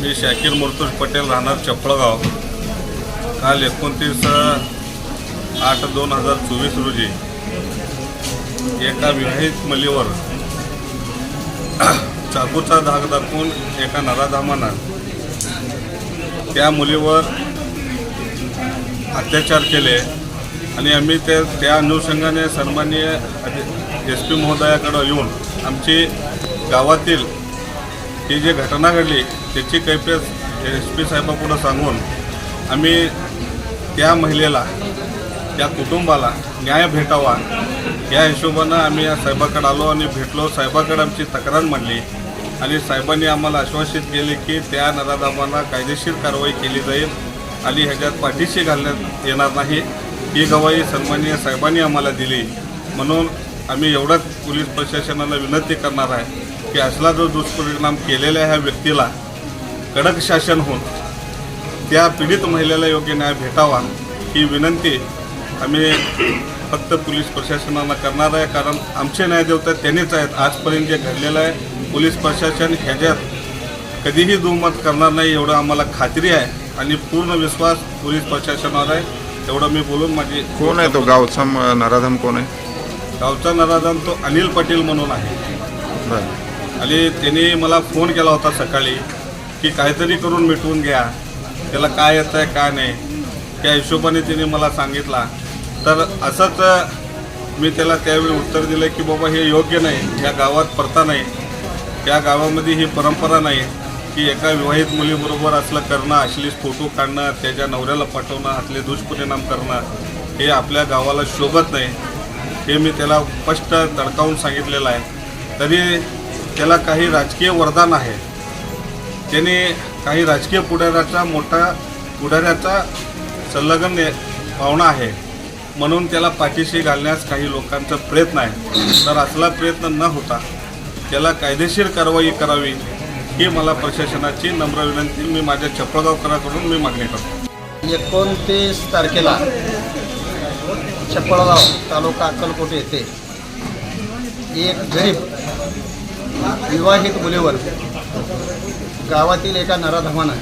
मी शाकीर मुर्तुज पटेल राहणार चपळगाव. काल एकोणतीस आठ दोन हजार चोवीस रोजी एका विवाहित मुलीवर चाकूचा धाक दाखवून एका नराधामानं त्या मुलीवर अत्याचार केले आणि आम्ही ते त्या अनुषंगाने सन्माननीय एस पी महोदयाकडं येऊन आमची गावातील ही जी घटना घडली त्याची कैफियत एस पी साहेबापुढं सांगून आम्ही त्या महिलेला त्या कुटुंबाला न्याय भेटावा. या हिशोबानं आम्ही या साहेबाकडे आलो आणि भेटलो. साहेबाकडे आमची तक्रार मांडली आणि साहेबांनी आम्हाला आश्वासित केले की त्या नराधामांना कायदेशीर कारवाई केली जाईल आणि ह्याच्यात पाठीशी घालण्यात येणार नाही. ही गवाही सन्माननीय साहेबांनी आम्हाला दिली. म्हणून आम्ही एवढंच पोलीस प्रशासनाला विनंती करणार आहे. की असला जो दुष्परिणाम केलेल्या ह्या व्यक्तीला कडक शासन होऊन त्या पीडित महिलेला योग्य न्याय भेटावा ही विनंती आम्ही फक्त पोलीस प्रशासनाला करणार आहे. कारण आमचे न्यायदेवता त्यांनीच आहेत. आजपर्यंत जे घडलेलं आहे पोलीस प्रशासन ह्याच्यात कधीही दुमत करणार नाही एवढं आम्हाला खात्री आहे आणि पूर्ण विश्वास पोलीस प्रशासनावर आहे. एवढं मी बोलून माझी कोण आहे तो? गावचा नराधम कोण आहे? गावचा नराधम तो अनिल पाटील म्हणून आहे. बरं. आणि त्यांनी मला फोन केला होता सकाळी की काहीतरी करून मिटवून घ्या. त्याला काय येतं आहे काय नाही. त्या हिशोबाने तिने मला सांगितला. तर असंच मी त्याला त्यावेळी उत्तर दिलं की बाबा हे योग्य नाही. या गावात पडता नाही. त्या गावामध्ये ही परंपरा नाही की एका विवाहित मुलीबरोबर असलं करणं अश्लील फोटो काढणं त्याच्या नवऱ्याला पाठवणं असले दुष्परिणाम करणं हे आपल्या गावाला शोभत नाही. हे मी त्याला स्पष्ट तडकावून सांगितलेलं आहे. तरी त्याला काही राजकीय वरदान आहे. त्याने काही राजकीय पुढाऱ्याचा मोठा पुढाऱ्याचा संलग्न भावना पाहुणा आहे. म्हणून त्याला पाठीशी घालण्यास काही लोकांचा प्रयत्न आहे. तर असला प्रयत्न न होता त्याला कायदेशीर कारवाई करावी ही मला प्रशासनाची नम्र विनंती. मी माझ्या चपळगावकराकडून मी मागणी करतो. एकोणतीस तारखेला छप्पळगाव तालुका अक्कलकोट येथे एक गरीब विवाहित मुलीवर गावातील एका नराधमानं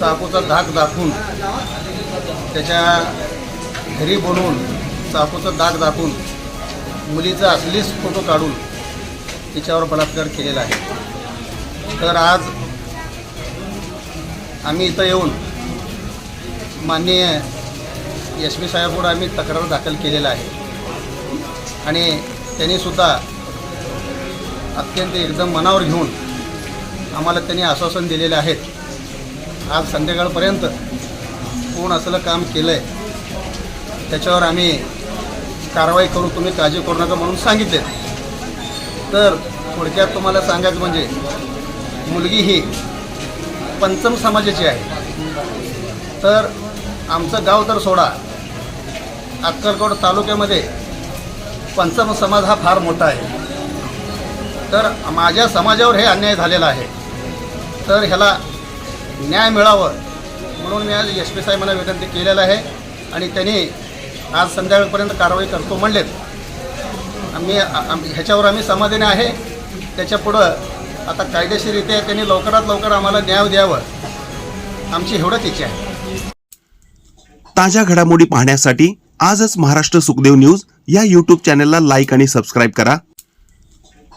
चाकूचा धाक दाखवून त्याच्या घरी बोलवून चाकूचा दाग दाखवून मुलीचा असलीच फोटो काढून तिच्यावर बलात्कार केलेला आहे. तर आज आम्ही इथं येऊन माननीय यश पी साहेबपुढं आम्ही तक्रार दाखल केलेला आहे. आणि त्यांनीसुद्धा अत्यंत एकदम मनावर घेऊन आम्हाला त्यांनी आश्वासन दिलेले आहेत. आज संध्याकाळपर्यंत कोण असलं काम केलं आहे त्याच्यावर आम्ही कारवाई करू तुम्ही काळजी करू नका म्हणून सांगितले. तर थोडक्यात तुम्हाला सांगायचं म्हणजे मुलगी ही पंचम समाजाची आहे. तर आमचं गाव तर सोडा अक्कलकोट तालुक्यामध्ये पंचम समाज हा फार मोठा आहे. तर माझ्या समाजावर हे अन्याय झालेला आहे. तर ह्याला न्याय मिळावं म्हणून मी आज एस पी साहेबांना विनंती केलेलं आहे आणि त्यांनी आज संध्याकाळपर्यंत कारवाई करतो म्हणलेत. आम्ही ह्याच्यावर आम्ही समाधानी आहे. त्याच्यापुढं आता कायदेशीररित्या त्यांनी लवकरात लवकर आम्हाला न्याय द्यावं. आमची एवढंच इच्छा आहे. ताज्या घडामोडी पाहण्यासाठी आजच महाराष्ट्र सुखदेव न्यूज या यूट्यूब चॅनलला लाईक आणि सबस्क्राईब करा.